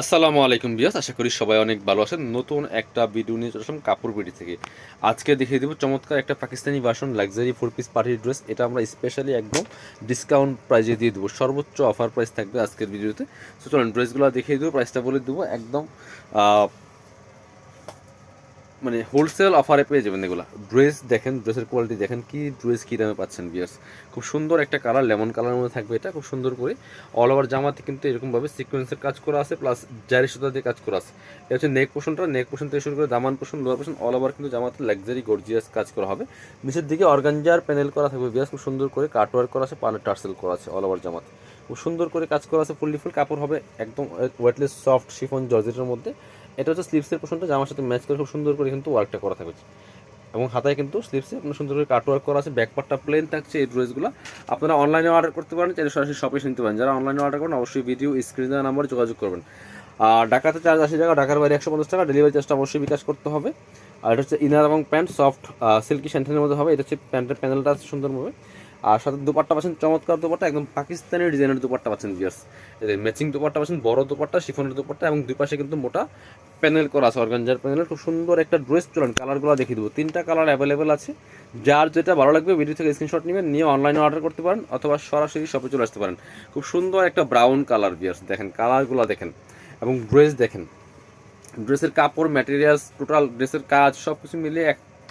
আসসালামু আলাইকুম বিয়াস আশা করি সবাই অনেক ভালো আছেন। নতুন একটা ভিডিও নিয়ে চলে আসলাম কাপড় বিডি থেকে। আজকে দেখিয়ে দেবো চমৎকার একটা Pakistani version luxury four piece পার্টির ড্রেস এটা আমরা স্পেশালি একদম ডিসকাউন্ট প্রাইজে দিয়ে দেবো। সর্বোচ্চ অফার প্রাইস থাকবে আজকের ভিডিওতে সুতরাং চলুন ড্রেসগুলো দেখিয়ে দেবো প্রাইসটা বলে দেবো। একদম মানে হোলসেল অফারে পেয়ে যাবেন এগুলো। ড্রেস দেখেন ড্রেসের কোয়ালিটি দেখেন, কি ড্রেস কী দামে পাচ্ছেন বিয়ার্স খুব সুন্দর একটা কালার লেমন কালারের মধ্যে থাকবে এটা, খুব সুন্দর করে। অল ওভার জামাতে কিন্তু এরকমভাবে সিকোয়েন্সের কাজ করা আছে প্লাস জারি সুতা দিয়ে কাজ করা আছে। এটা হচ্ছে নেক পোষণটা নেক পোষণ থেকে শুরু করে দামান পোষণ লোয়ার পোষণ অল ওভার কিন্তু জামাতে লাক্সারি গর্জিয়াস কাজ করা হবে। নিচের দিকে অর্গানজার প্যানেল করা থাকবে বিয়ার্স খুব সুন্দর করে কাটওয়ার্ক করা আছে পানের টার্সেল করা আছে অল ওভার জামাতে। খুব সুন্দর করে কাজ করা আছে ফুললি ফুল কাপড় হবে, একদম ওয়েটলেস সফট শিফন জর্জেটের মধ্যে। এটা হচ্ছে স্লিপসের পোষণটা জামার সাথে ম্যাচ করে খুব সুন্দর করে কিন্তু ওয়ার্কটা করা থাকবে। এবং হাতায় কিন্তু স্লিপসে আপনার সুন্দর করে কাট ওয়ার্ক করা আছে ব্যাক পার্টটা প্লেন থাকছে এই ড্রেসগুলো আপনারা অনলাইনে অর্ডার করতে পারেন, চাইলে সরাসরি শপে নিতে পারেন। যারা অনলাইনে অর্ডার করেন, অবশ্যই ভিডিও স্ক্রিনে দেওয়া নাম্বারে যোগাযোগ করবেন। আর ঢাকাতে চার্জ আশি টাকা, ঢাকার বাইরে একশো পঞ্চাশ টাকা ডেলিভারি চার্জটা অবশ্যই বিকাশ করতে হবে। আর এটা হচ্ছে ইনার এবং প্যান্ট সফট সিল্কি স্যান্টেনের মধ্যে হবে। এটা হচ্ছে প্যান্টের প্যানেলটা আছে সুন্দরভাবে আর সাথে দুপাট্টা পাচ্ছেন, চমৎকার দুপাট্টা, একদম পাকিস্তানি ডিজাইনের দুপাট্টা পাচ্ছেন বিয়ার্স ম্যাচিং দুপাট্টা পাচ্ছেন, বড় দুপাট্টা, শিফনের দুপাট্টা এবং দুই পাশে কিন্তু মোটা প্যানেল করা আছে অর্গানজার প্যানেল খুব সুন্দর একটা ড্রেস চলেন কালারগুলো দেখিয়ে দেবো। তিনটা কালার অ্যাভেলেবেল আছে। যার যেটা ভালো লাগবে ভিডিও থেকে স্ক্রিনশট নেবেন, নিয়ে অনলাইনে অর্ডার করতে পারেন, অথবা সরাসরি শপে চলে আসতে পারেন। খুব সুন্দর একটা ব্রাউন কালার বিয়ার্স দেখেন কালারগুলো দেখেন, এবং ড্রেস দেখেন। ড্রেসের কাপড় ম্যাটেরিয়ালস টোটাল ড্রেসের কাজ সব কিছু মিলিয়ে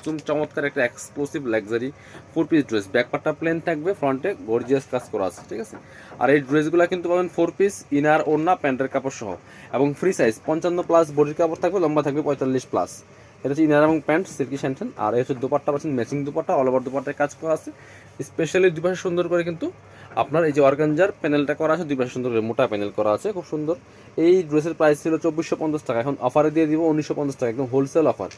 একদম চমৎকার একটা exclusive luxury four piece dress ব্যাকপারটা plain থাকবে ফ্রন্টে গর্জিয়াস কাজ করা আছে, ঠিক আছে? আর এই ড্রেসগুলো কিন্তু পাবেন ফোর পিস ইনার ওড়না, প্যান্টের কাপড় সহ। এবং ফ্রি সাইজ পঞ্চান্ন প্লাস বডির কাপড় থাকবে, লম্বা থাকবে পঁয়তাল্লিশ প্লাস এটা হচ্ছে ইনার এবং প্যান্ট সিল্কি স্যান্টেন আর এই হচ্ছে দুপাট্টা পাচ্ছেন ম্যাচিং দুপাট্টা অল ওভার দুপাট্টায় কাজ করা আছে। স্পেশালি দুই পাশে সুন্দর করে কিন্তু আপনার এই যে অর্গানজার প্যানেলটা করা আছে, দুই পাশে সুন্দর করে মোটা প্যানেল করা আছে, খুব সুন্দর। এই ড্রেসের প্রাইস ছিল চব্বিশশো পঞ্চাশ টাকা। এখন অফারে দিয়ে দিব উনিশশো পঞ্চাশ টাকা, একদম হোলসেল অফার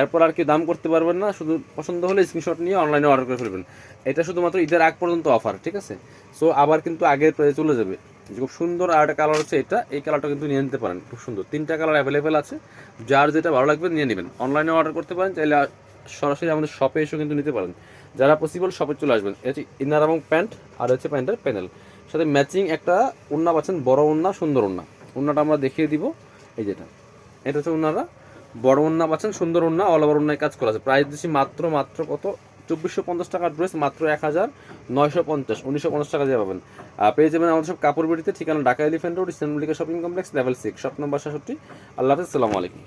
এরপর আর কি দাম করতে পারবেন না, শুধু পছন্দ হলে স্ক্রিনশট নিয়ে অনলাইনে অর্ডার করে ফেলবেন। এটা শুধুমাত্র ঈদের আগ পর্যন্ত অফার ঠিক আছে? সো আবার কিন্তু আগের প্রাইস চলে যাবে। খুব সুন্দর আর একটা কালার হচ্ছে এটা, এই কালারটা কিন্তু নিয়ে নিতে পারেন, খুব সুন্দর। তিনটা কালার অ্যাভেলেবেল আছে, যার যেটা ভালো লাগবে নিয়ে নেবেন। অনলাইনে অর্ডার করতে পারেন, চাইলে সরাসরি আমাদের শপে এসেও কিন্তু নিতে পারেন। যারা পসিবল শপে চলে আসবেন এটা হচ্ছে ইনার এবং প্যান্ট আর হচ্ছে প্যান্টের প্যানেল সাথে ম্যাচিং একটা উন্না পাচ্ছেন, বড় উন্না, সুন্দর উন্না। উন্নাটা আমরা দেখিয়ে দিব, এই যেটা। এটা হচ্ছে উন্নারা বড় উন্না পাচ্ছেন, সুন্দর উন্না অল ওভার উন্নায় কাজ করা আছে। প্রাইস দিচ্ছি মাত্র মাত্র কত? চব্বিশশো পঞ্চাশ টাকার ড্রেস মাত্র এক হাজার নয়শো পঞ্চাশ, উনিশশো পঞ্চাশ টাকা দিয়ে পাবেন। পেয়ে যাবেন আমাদের সব কাপড় বেড়িতে ঠিকানা Dhaka elephant road, Islam shopping complex level six shop number সাতষট্টি আল্লাহ হাফিজ সালামু আলাইকুম।